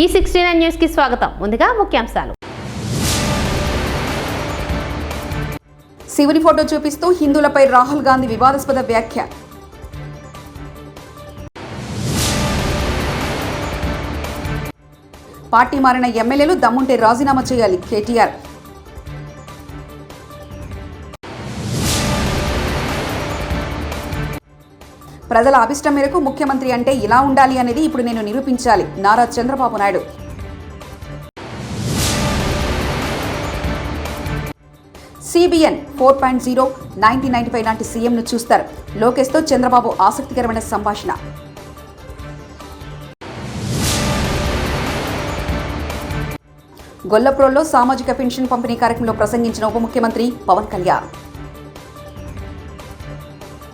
ఈ sixty nine న్యూస్కి స్వాగతం. ముందుగా ముఖ్యాంశాలు. శివుని ఫోటో చూపిస్తూ హిందువులపై రాహుల్ గాంధీ వివాదాస్పద వ్యాఖ్య. పార్టీ మారిన ఎమ్మెల్యేలు దమ్ముంటే రాజీనామా చేయాలి కేటీఆర్. ప్రజల అభిష్టం మేరకు ముఖ్యమంత్రి అంటే ఇలా ఉండాలి అనేది ఇప్పుడు నేను నిరూపించాలి. Nara Chandrababu Naidu. CBN four point zero nineteen ninety five లాంటి సీఎంను చూస్తారు. లోకేష్తో చంద్రబాబు ఆసక్తికరమైన సంభాషణ. గొల్లప్రోల్లో సామాజిక పెన్షన్ పంపిణీ కార్యక్రమంలో ప్రసంగించిన ఉప ముఖ్యమంత్రి పవన్ కళ్యాణ్.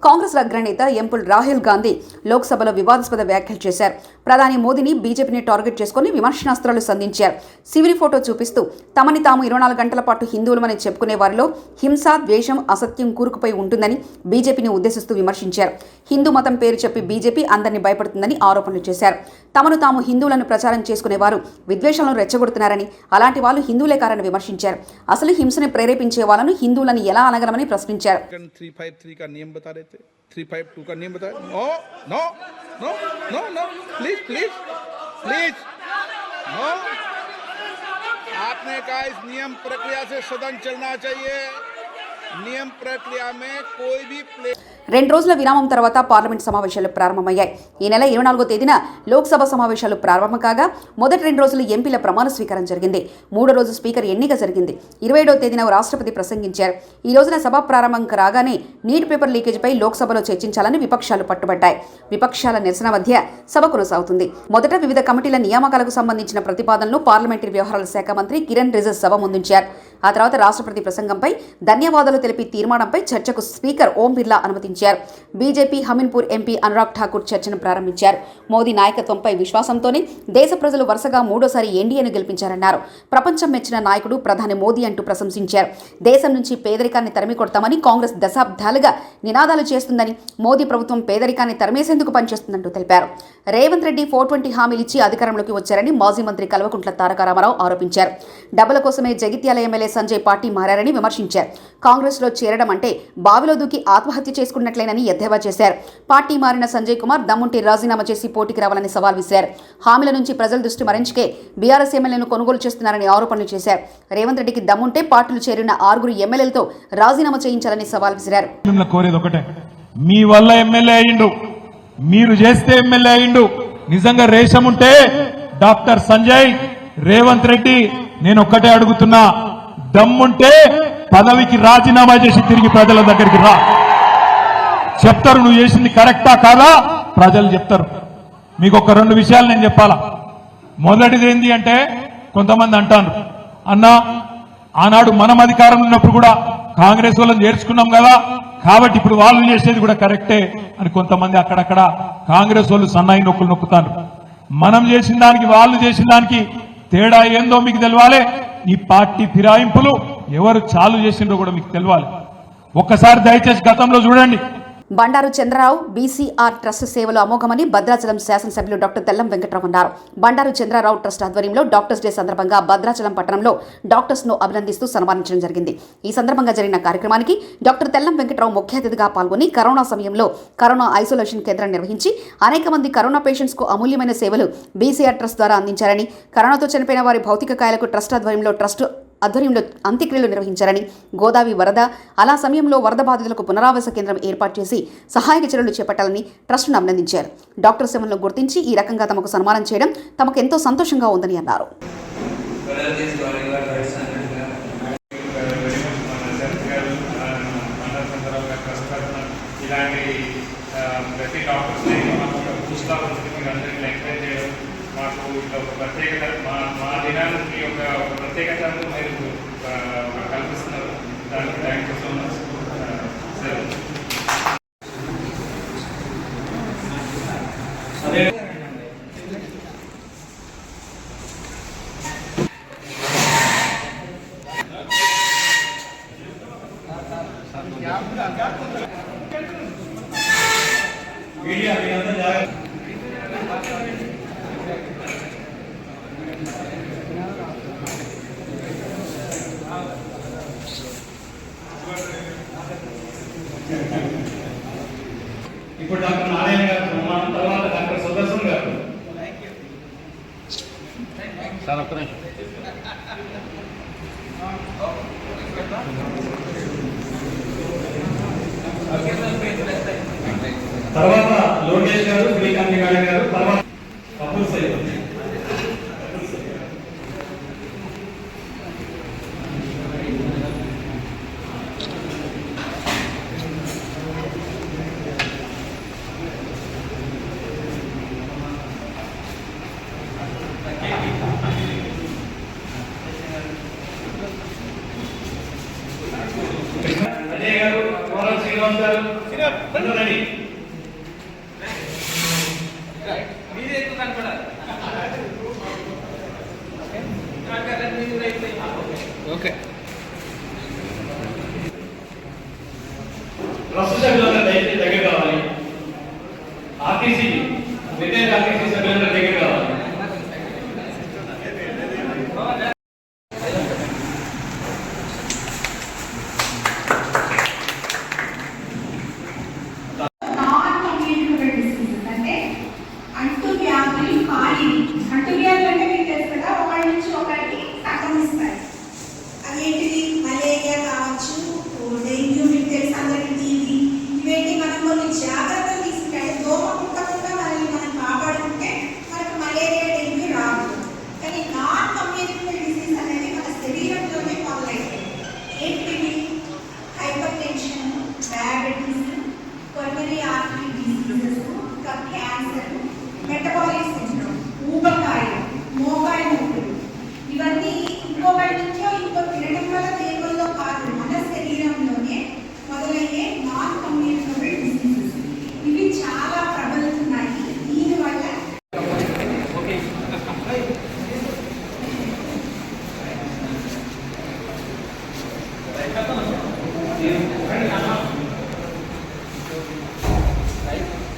కాంగ్రెస్ అగ్రనేత ఎంపుల్ రాహుల్ గాంధీ లోక్సభలో వివాదాస్పద వ్యాఖ్యలు చేశారు. ప్రధాని మోదీని బీజేపీని టార్గెట్ చేసుకుని విమర్శనాస్త్రాలు సంధించారు. శివుని ఫోటో చూపిస్తూ తమని తాము ఇరవై నాలుగు గంటల పాటు హిందువులమని చెప్పుకునే వారిలో హింస ద్వేషం అసత్యం కూరుకుపోయి ఉంటుందని బీజేపీని ఉద్దేశిస్తూ విమర్శించారు. హిందూ మతం పేరు చెప్పి బీజేపీ అందరినీ భయపడుతుందని ఆరోపణలు చేశారు. తమను తాము హిందువులను ప్రచారం చేసుకునేవారు విద్వేషాలను రెచ్చగొడుతున్నారని అలాంటి వాళ్ళు హిందువులే కారని విమర్శించారు. అసలు హింసని ప్రేరేపించే వాళ్ళను హిందువులను ఎలా అనగలమని ప్రశ్నించారు. थे। थ्री फाइव टू का नियम बताया। No no no no no please please please no आपने कहा इस नियम प्रक्रिया से सदन चलना चाहिए। నియమ కోయి ప్లే రెండు రోజుల విరామం తర్వాత పార్లమెంట్ సమావేశాలు ప్రారంభమయ్యాయి. ఈ నెల ఇరవై నాలుగో తేదీన లోక్సభ సమావేశాలు ప్రారంభం కాగా మొదటి రెండు రోజులు ఎంపీల ప్రమాణ స్వీకారం జరిగింది. మూడో రోజు స్పీకర్ ఎన్నిక జరిగింది. ఇరవై ఏడవ తేదీన రాష్ట్రపతి ప్రసంగించారు. ఈ రోజున సభ ప్రారంభం రాగానే నీటి పేపర్ లీకేజ్పై లోక్సభలో చర్చించాలని విపక్షాలు పట్టుబడ్డాయి. విపక్షాల నిరసన మధ్య సభ కొనసాగుతుంది. మొదట వివిధ కమిటీల నియామకాలకు సంబంధించిన ప్రతిపాదనలు పార్లమెంటరీ వ్యవహారాల శాఖ మంత్రి కిరణ్ రిజర్వ్ సభ ముందుంచారు. ఆ తర్వాత రాష్ట్రపతి ప్రసంగంపై ధన్యవాదాలు తెలిపి తీర్మానంపై చర్చకు స్పీకర్ ఓం బిర్లా అనుమతించారు. బీజేపీ హమీన్పూర్ ఎంపీ అనురాగ్ ఠాకూర్ చర్చను ప్రారంభించారు. మోదీ నాయకత్వంపై విశ్వాసంతోనే దేశ ప్రజలు వరుసగా మూడోసారి ఎన్డీఏను గెలిపించారన్నారు. ప్రపంచం మెచ్చిన నాయకుడు ప్రధాని మోదీ అంటూ ప్రశంసించారు. దేశం నుంచి పేదరికాన్ని తరిమికొడతామని కాంగ్రెస్ దశాబ్దాలుగా నినాదాలు చేస్తుందని మోదీ ప్రభుత్వం పేదరికాన్ని తరిమేసేందుకు పనిచేస్తుందంటూ తెలిపారు. రేవంత్ రెడ్డి ఫోర్ ట్వంటీ హామీలు ఇచ్చి అధికారంలోకి వచ్చారని మాజీ మంత్రి కల్వకుంట్ల తారక రామారావు ఆరోపించారు. డబ్బుల కోసమే జగిత్యాల ఎమ్మెల్యే సంజయ్ పార్టీ మారని విమర్శించారు. కాంగ్రెస్ కాంగ్రెస్లో చేరడం అంటే బావిలో దూకి ఆత్మహత్య చేసుకున్నట్లేనని ఎద్దేవా చేశారు. పార్టీ మారిన సంజయ్ కుమార్ దమ్ముంటే రాజీనామా చేసి పోటీకి రావాలని సవాల్ విసిరారు. హామీల నుంచి ప్రజల దృష్టి మరించుకే బీఆర్ఎస్ ఎమ్మెల్యేను కొనుగోలు చేస్తున్నారని ఆరోపణలు చేశారు. రేవంత్ రెడ్డికి దమ్ముంటే పార్టీలు చేరిన ఆరుగురు ఎమ్మెల్యేలతో రాజీనామా చేయించాలని సవాల్ విసిరారు. మీ వల్ల ఎమ్మెల్యే అయిండు మీరు చేస్తే ఎమ్మెల్యే అయిండు నిజంగా రేషం ఉంటే డాక్టర్ సంజయ్ రేవంత్ రెడ్డి నేను ఒక్కటే అడుగుతున్నా. దమ్ముంటే పదవికి రాజీనామా చేసి తిరిగి ప్రజల దగ్గరికి రా. చెప్తారు నువ్వు చేసింది కరెక్టా కాదా? ప్రజలు చెప్తారు. మీకు ఒక రెండు విషయాలు నేను చెప్పాలా? మొదటిది ఏంటి అంటే కొంతమంది అంటారు అన్నా ఆనాడు మనం అధికారం ఉన్నప్పుడు కూడా కాంగ్రెస్ వాళ్ళని చేర్చుకున్నాం కదా కాబట్టి ఇప్పుడు వాళ్ళు చేసేది కూడా కరెక్టే అని కొంతమంది అక్కడక్కడ కాంగ్రెస్ వాళ్ళు సన్నాయి నొక్కులు నొక్కుతారు మనం చేసిన దానికి వాళ్ళు చేసిన దానికి తేడా ఏందో మీకు తెలవాలి. ఈ పార్టీ ఫిరాయింపులు ఎవరు చాలు చేసిండ్రో కూడా మీకు తెలియాలి ఒక్కసారి దయచేసి గతంలో చూడండి. బండారు చంద్రరావు బీసీఆర్ ట్రస్ట్ సేవలు అమోఘమని భద్రాచలం శాసనసభ్యులు డాక్టర్ తెల్లం వెంకట్రావు అన్నారు. బండారు చంద్రరావు ట్రస్ట్ ఆధ్వర్యంలో డాక్టర్స్ డే సందర్భంగా భద్రాచలం పట్టణంలో డాక్టర్స్ను అభినందిస్తూ సన్మానించడం జరిగింది. ఈ సందర్భంగా జరిగిన కార్యక్రమానికి డాక్టర్ తెల్లం వెంకట్రావు ముఖ్య అతిథిగా పాల్గొని కరోనా సమయంలో కరోనా ఐసోలేషన్ కేంద్రం నిర్వహించి అనేక మంది కరోనా పేషెంట్స్కు అమూల్యమైన సేవలు బీసీఆర్ ట్రస్ట్ ద్వారా అందించారని కరోనాతో చనిపోయిన వారి భౌతిక కాయలకు ట్రస్ట్ ఆధ్వర్యంలో ట్రస్ట్ ఆధ్వర్యంలో అంత్యక్రియలు నిర్వహించారని గోదావరి వరద అలా సమయంలో వరద బాధితులకు పునరావాస కేంద్రం ఏర్పాటు చేసి సహాయక చర్యలు చేపట్టాలని ట్రస్టును అభినందించారు. డాక్టర్ సేవలను గుర్తించి ఈ రకంగా తమకు సన్మానం చేయడం తమకు ఎంతో సంతోషంగా ఉందని అన్నారు. ఇలాంటి ప్రతి డాక్టర్స్ని మాకు ఒక మీరు అందరికీ ఎంకరేజ్ చేయడం మాకు ఇట్లా ఒక ప్రత్యేకత మా మా దినానికి ఒక ఒక ప్రత్యేకతను ఇప్పుడు డాక్టర్ నారాయణ గారు తర్వాత డాక్టర్ సుదర్శన్ గారు. తర్వాత లోకేష్ గారు శ్రీకాంత్ గారి గారు తర్వాత కపూర్ సైడ్ అజయ్ గారు కోరం శ్రీనివాస్ గారు అందరూ రెడీ ఓకే. ట్రస్ట్ సభ్యులందరూ దయచేసి దగ్గర కావాలి. ఆర్టీసీ విద్యార్థి ఆర్టీసీ సభ్యులందరూ దగ్గర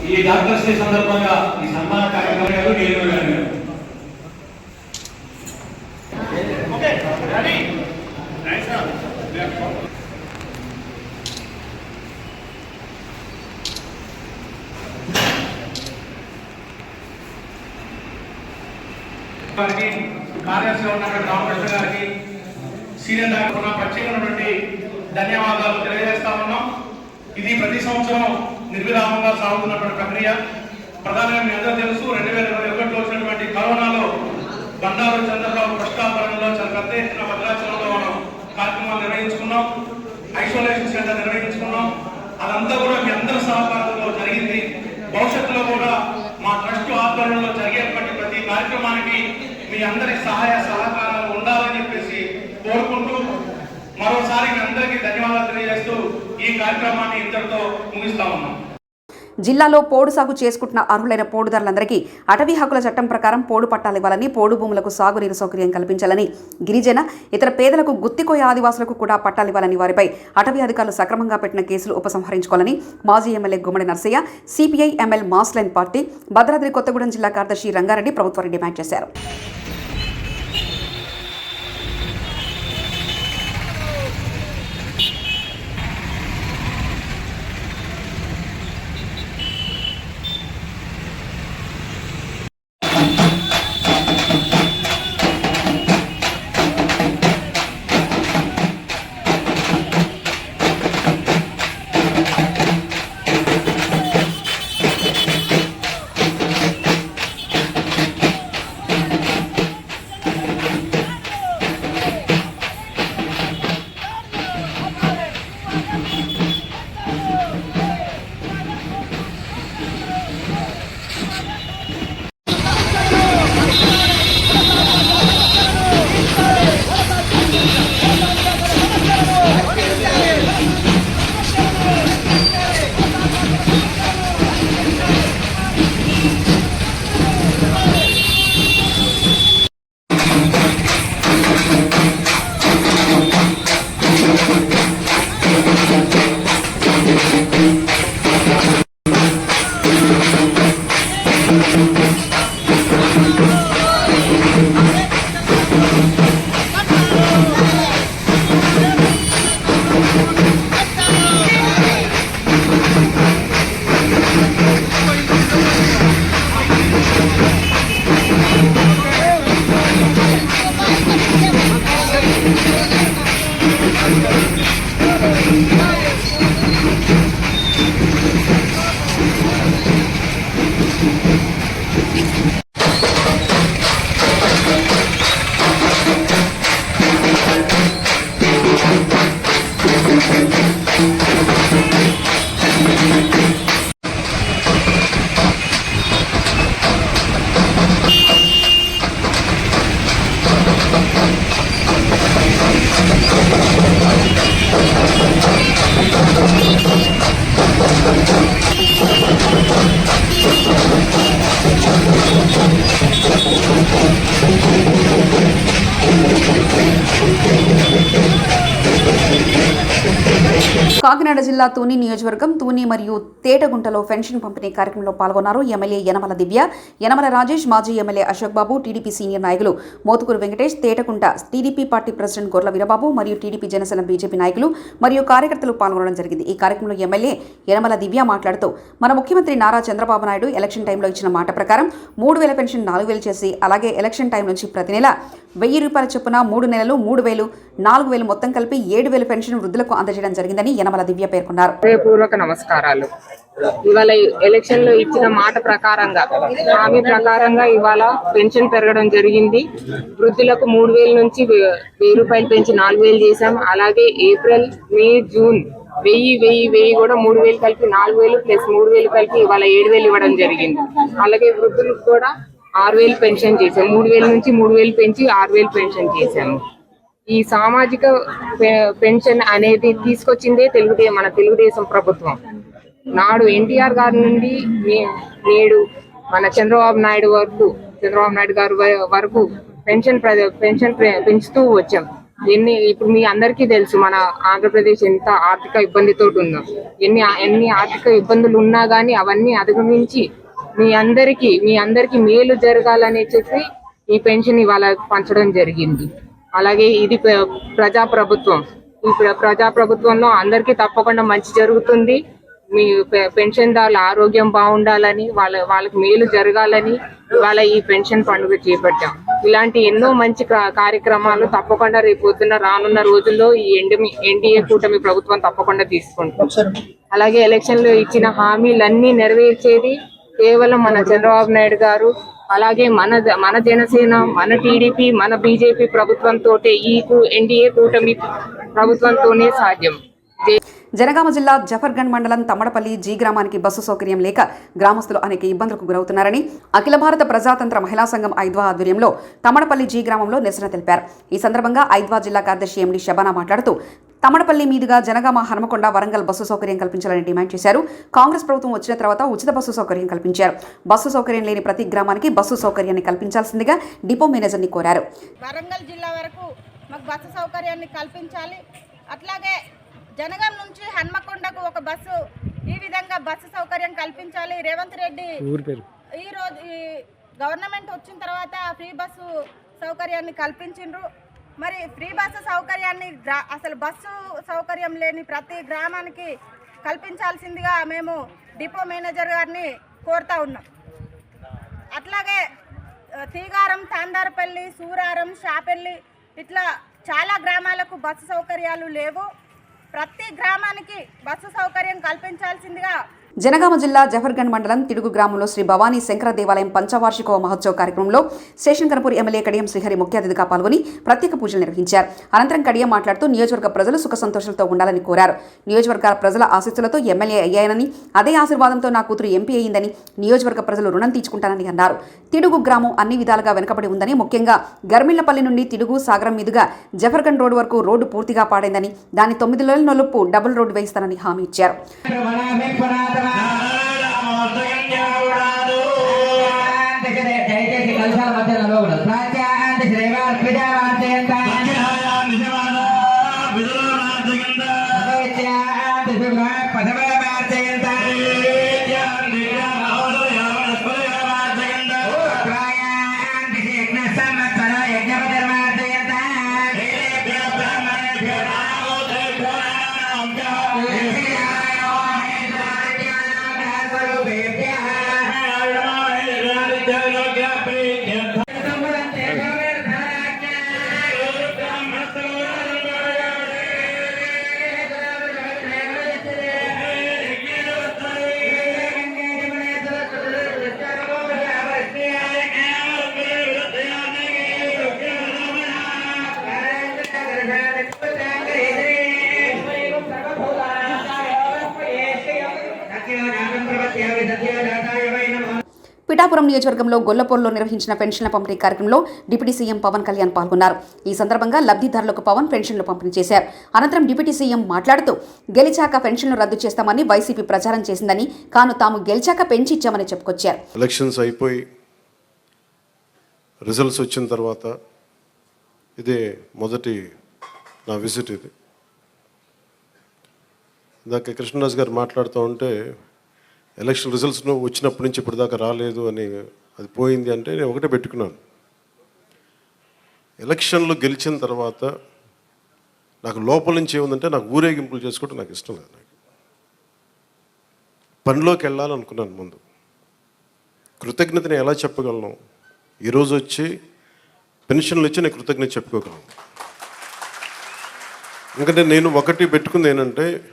ఈ డాక్టర్స్ డే సందర్భంగా ఈ సన్మాన కార్యక్రమం గారు నేను గారు గారికి కార్యదర్శిగా ఉన్నటువంటి రామకృష్ణ గారికి సీనియర్ డాక్టర్ ఉన్న ప్రత్యేకమైనటువంటి ధన్యవాదాలు తెలియజేస్తా ఉన్నాం. ఇది ప్రతి సంవత్సరం నిర్విరామంగా సాగుతున్నటువంటి ప్రక్రియ. ప్రధానంగా మీ అందరూ తెలుసు రెండు వేల ఇరవై ఒకటిలో వచ్చినటువంటి కరోనాలో బండారు చంద్రబాబు కష్టాపరంలో చాలా పెద్ద ఎత్తున భద్రాచలంలో మనం కార్యక్రమాలు నిర్వహించుకున్నాం. Isolation centre నిర్వహించుకున్నాం. అదంతా కూడా మీ అందరి సహకారంలో జరిగింది. భవిష్యత్తులో కూడా మా ట్రస్ట్ ఆధ్వర్యంలో జరిగేటువంటి ప్రతి కార్యక్రమానికి మీ అందరి సహాయ సహకారాలు ఉండాలని మరోసారి మీ అందరికీ ధన్యవాదాలు తెలియజేస్తూ ఈ కార్యక్రమాన్ని ఇంతటితో ముగిస్తా ఉన్నాం. జిల్లాలో పోడు సాగు చేసుకుంటున్న అర్హులైన పోడుదారులందరికీ అటవీ హక్కుల చట్టం ప్రకారం పోడు పట్టాలు ఇవ్వాలని పోడు భూములకు సాగునీరు సౌకర్యం కల్పించాలని గిరిజన ఇతర పేదలకు గుత్తికోయ ఆదివాసులకు కూడా పట్టాలు ఇవ్వాలని వారిపై అటవీ అధికారులు సక్రమంగా పెట్టిన కేసులు ఉపసంహరించుకోవాలని మాజీ MLA Gummadi Narsaiah CPI ML mass line party Bhadradri Kothagudem జిల్లా కార్యదర్శి రంగారెడ్డి ప్రభుత్వాన్ని డిమాండ్ చేశారు. జిల్లా తూని నియోజకవర్గం తూని మరియు తేటగుంటలో పెన్షన్ పంపిణీ కార్యక్రమంలో పాల్గొన్నారు. ఎమ్మెల్యే యనమల దివ్య యనమల రాజేష్ మాజీ MLA Ashok Babu TDP senior నాయకులు Mothukuru Venkatesh Tetagunta TDP party president Gorla Veerababu మరియు టీడీపీ జనసేన బీజేపీ నాయకులు మరియు కార్యకర్తలు పాల్గొనడం జరిగింది. ఈ కార్యక్రమంలో ఎమ్మెల్యే యనమల దివ్య మాట్లాడుతూ మన ముఖ్యమంత్రి నారా చంద్రబాబు నాయుడు ఎలక్షన్ టైంలో ఇచ్చిన మాట ప్రకారం మూడు వేల పెన్షన్ నాలుగు వేలు చేసి అలాగే ఎలక్షన్ టైం నుంచి ప్రతి నెల వెయ్యి రూపాయల చొప్పున మూడు నెలలు మూడు వేలు నాలుగు వేలు మొత్తం కలిపి ఏడు వేల పెన్షన్ వృద్ధులకు అందజేయడం జరిగిందని యనమల దివ్య పేర్కొన్నారు హృదయపూర్వక నమస్కారాలు. ఇవాళ ఎలక్షన్లో ఇచ్చిన మాట ప్రకారంగా హామీ ప్రకారంగా ఇవాళ పెన్షన్ పెరగడం జరిగింది. వృద్ధులకు మూడు వేల నుంచి వే- వెయ్యి రూపాయలు పెంచి నాలుగు వేలు చేశాం. అలాగే ఏప్రిల్ మే జూన్ వెయ్యి వెయ్యి వెయ్యి కూడా మూడు వేలు కలిపి నాలుగు వేలు ప్లస్ మూడు వేలు కలిపి ఇవాళ ఏడు వేలు ఇవ్వడం జరిగింది. అలాగే వృద్ధులకు కూడా ఆరు వేలు పెన్షన్ చేశాం. మూడు వేల నుంచి మూడు వేలు పెంచి ఆరు వేలు పెన్షన్ చేశాము. ఈ సామాజిక పె- పెన్షన్ అనేది తీసుకొచ్చిందే తెలుగుదే మన తెలుగుదేశం ప్రభుత్వం. నాడు ఎన్టీఆర్ గారి నుండి నేడు మన చంద్రబాబు నాయుడు వరకు చంద్రబాబు నాయుడు గారు వరకు పెన్షన్ ప్ర- పెన్షన్ పెంచుతూ వచ్చాం. ఎన్ని ఇప్పుడు మీ అందరికీ తెలుసు మన ఆంధ్రప్రదేశ్ ఎంత ఆర్థిక ఇబ్బందితో ఉందో ఎన్ని ఎన్ని ఆర్థిక ఇబ్బందులు ఉన్నా కానీ అవన్నీ అధిగమించి మీ అందరికీ మీ అందరికీ మేలు జరగాలని చెప్పి ఈ పెన్షన్ ఇవాళ పంచడం జరిగింది. అలాగే ఇది ప్ర- ప్రజా ప్రభుత్వం ఈ ప్ర- ప్రజా ప్రభుత్వంలో అందరికీ తప్పకుండా మంచి జరుగుతుంది. మీ పెన్షన్దారుల ఆరోగ్యం బాగుండాలని వాళ్ళ వాళ్ళకి మేలు జరగాలని ఇవాళ ఈ పెన్షన్ పండుగ చేపట్టాం. ఇలాంటి ఎన్నో మంచి కార్యక్రమాలు తప్పకుండా రేపు పొద్దున్న రానున్న రోజుల్లో ఈ ఎండమి ఎన్డీఏ కూటమి ప్రభుత్వం తప్పకుండా తీసుకుంటాం అలాగే ఎలక్షన్లో ఇచ్చిన హామీలన్నీ నెరవేర్చేది కేవలం మన చంద్రబాబు నాయుడు గారు అలాగే మన మన జనసేన మన టీడీపీ మన బీజేపీ ప్రభుత్వంతో ఈ ఎన్డీఏ కూటమి ప్రభుత్వంతోనే సాధ్యం. జనగామ జిల్లా జఫర్గన్ మండలం తమ్మడపల్లి జీ గ్రామానికి బస్సు సౌకర్యం లేక గ్రామస్తులు అనేక ఇబ్బందులకు గురవుతున్నారని అఖిల భారత ప్రజాతంత్ర మహిళా సంఘం ఐద్వా ఆధ్వర్యంలో తమ్మడపల్లి జీ గ్రామంలో నిరసన తెలిపారు. ఈ సందర్భంగా ఐద్వా జిల్లా కార్యదర్శి ఎండి శబానా మాట్లాడుతూ తమ్మడపల్లి మీదుగా జనగామ హనుమకొండ వరంగల్ బస్సు సౌకర్యం కల్పించాలని డిమాండ్ చేశారు. కాంగ్రెస్ ప్రభుత్వం వచ్చిన తర్వాత ఉచిత బస్సు సౌకర్యం కల్పించారు. బస్సు సౌకర్యం లేని ప్రతి గ్రామానికి బస్సు సౌకర్యాన్ని కల్పించాల్సిందిగా డిపో మేనేజర్ని కోరారు. వరంగల్ జిల్లా వరకు మాకు బస్సు సౌకర్యాన్ని కల్పించాలి. అట్లాగే జనగాం నుంచి హన్మకొండకు ఒక బస్సు ఈ విధంగా బస్సు సౌకర్యం కల్పించాలి. రేవంత్ రెడ్డి ఈ రోజు ఈ గవర్నమెంట్ వచ్చిన తర్వాత ఫ్రీ బస్సు సౌకర్యాన్ని కల్పించిండ్రు. మరి ఫ్రీ బస్సు సౌకర్యాన్ని గ్రా- అసలు బస్సు సౌకర్యం లేని ప్రతి గ్రామానికి కల్పించాల్సిందిగా మేము డిపో మేనేజర్ గారిని కోరుతా ఉన్నాం. అట్లాగే తీగారం తాందారపల్లి సూరారం షాపెల్లి ఇట్లా చాలా గ్రామాలకు బస్సు సౌకర్యాలు లేవు. ప్రతి గ్రామానికి బస్సు సౌకర్యం కల్పించాల్సిందిగా జనగామ జిల్లా జఫర్గంజ్ మండలం తిడుగు గ్రామంలో శ్రీ భవానీ శంకర దేవాలయం పంచవార్షికోవ మహోత్సవ కార్యక్రమంలో స్టేషన్ కనపూర్ ఎమ్మెల్యే కడియం శ్రీహరి ముఖ్య అతిథిగా పాల్గొని ప్రత్యేక పూజలు నిర్వహించారు. అనంతరం కడియం మాట్లాడుతూ నియోజకవర్గ ప్రజలు సుఖ సంతోషాలతో ఉండాలని కోరారు. నియోజకవర్గ ప్రజల ఆశీస్సులతో ఎమ్మెల్యే అయ్యానని అదే ఆశీర్వాదంతో నా కూతురు ఎంపీ అయిందని నియోజకవర్గ ప్రజలు రుణం తీర్చుకుంటానని అన్నారు. తిడుగు గ్రామం అన్ని విధాలుగా వెనుకబడి ఉందని ముఖ్యంగా గర్మిళ్ళపల్లి నుండి తిడుగు సాగరం మీదుగా జఫర్గంజ్ రోడ్డు వరకు రోడ్డు పూర్తిగా పాడైందని దాని తొమ్మిది నెలల నొలుపు డబుల్ రోడ్డు వేయిస్తానని హామీ ఇచ్చారు. దయచేసి పిఠాపురం నియోజకవర్గంలో గొల్లపూర్లో నిర్వహించిన పెన్షన్ల పంపిణీ కార్యక్రమంలో డిప్యూటీ సీఎం పవన్ కళ్యాణ్ పాల్గొన్నారు. ఈ సందర్భంగా లబ్ధిదారులకు పవన్ పెన్షన్లు పంపిణీ చేశారు. అనంతరం డిప్యూటీ సీఎం మాట్లాడుతూ గెలిచాక పెన్షన్లు రద్దు చేస్తామని వైసీపీ ప్రచారం చేసిందని కాను తాము గెలిచాక పెంచి ఇచ్చామని చెప్పుకొచ్చారు. ఎలక్షన్స్ అయిపోయి రిజల్ట్స్ వచ్చిన తర్వాత ఇదే మొదటి నా విజిట్ ఇది. ఇందాక కృష్ణరాజు గారు మాట్లాడుతూ ఉంటే ఎలక్షన్ రిజల్ట్స్ వచ్చినప్పటి నుంచి ఇప్పటిదాకా రాలేదు అని అది పోయింది అంటే నేను ఒకటే పెట్టుకున్నాను. ఎలక్షన్లు గెలిచిన తర్వాత నాకు లోపల నుంచి ఏముందంటే నాకు ఊరేగింపులు చేసుకోవడం నాకు ఇష్టం లేదు నాకు. పనిలోకి వెళ్ళాలనుకున్నాను ముందు. కృతజ్ఞతని ఎలా చెప్పగలను? ఈరోజు వచ్చి పెన్షన్లు ఇచ్చి నేను కృతజ్ఞత చెప్పుకోగలను. ఎందుకంటే నేను ఒకటి పెట్టుకుంది ఏంటంటే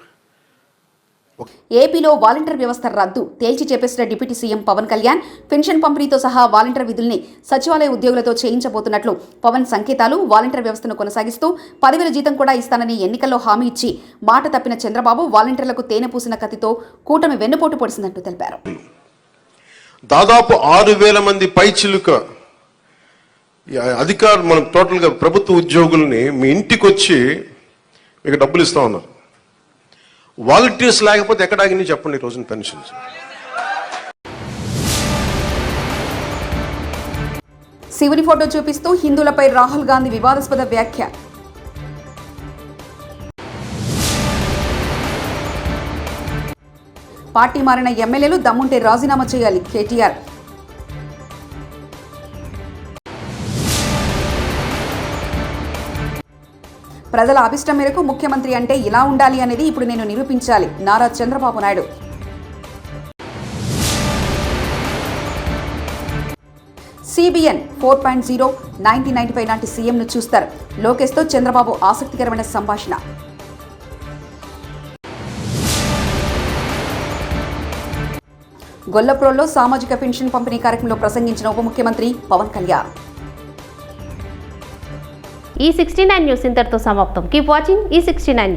ఏపీలో వాలంటీర్ వ్యవస్థ రద్దు. తేల్చి చెప్పేసిన deputy CM Pawan Kalyan pension పంపిణీతో సహా వాలంటీర్ విధుల్ని సచివాలయ ఉద్యోగులతో చేయించబోతున్నట్లు పవన్ సంకేతాలు వాలంటీర్ వ్యవస్థను కొనసాగిస్తూ పదివేల జీతం కూడా ఇస్తానని ఎన్నికల్లో హామీ ఇచ్చి మాట తప్పిన చంద్రబాబు వాలంటీర్లకు తేనె పూసిన కత్తితో కూటమి వెన్నుపోటు పొడిసిందంటూ తెలిపారు. దాదాపు ఆరు వేల మంది పైచిలుక అధికారులు మనం టోటల్గా ప్రభుత్వ ఉద్యోగుల్ని మీ ఇంటికి వచ్చి మీకు డబ్బులు ఇస్తా ఉన్నారు. వాలంటీర్స్ లేకపోతే ఎక్కడ ఆగింది చెప్పండి ఈ రోజున పెన్షన్స్? శివుని ఫోటో చూపిస్తూ హిందువులపై రాహుల్ గాంధీ వివాదాస్పద వ్యాఖ్య. పార్టీ మారిన ఎమ్మెల్యేలు దమ్ముంటే రాజీనామా చేయాలి కేటీఆర్. ప్రజల అభిష్టం మేరకు ముఖ్యమంత్రి అంటే ఇలా ఉండాలి అనేది ఇప్పుడు నేను నిరూపించాలి. Nara Chandrababu Naidu. CBN four point zero nineteen ninety five నాటి సీఎంను చూస్తారు. లోకేష్తో చంద్రబాబు ఆసక్తికరమైన సంభాషణ. గొల్లప్రోల్లో సామాజిక పెన్షన్ పంపిణీ కార్యక్రమంలో ప్రసంగించిన ఉప ముఖ్యమంత్రి పవన్ కళ్యాణ్. ఈ సిక్స్టీ నైన్ న్యూస్ ఇంతటితో సమాప్తం. కీప్ వాచింగ్ ఈ సిక్స్టీ నైన్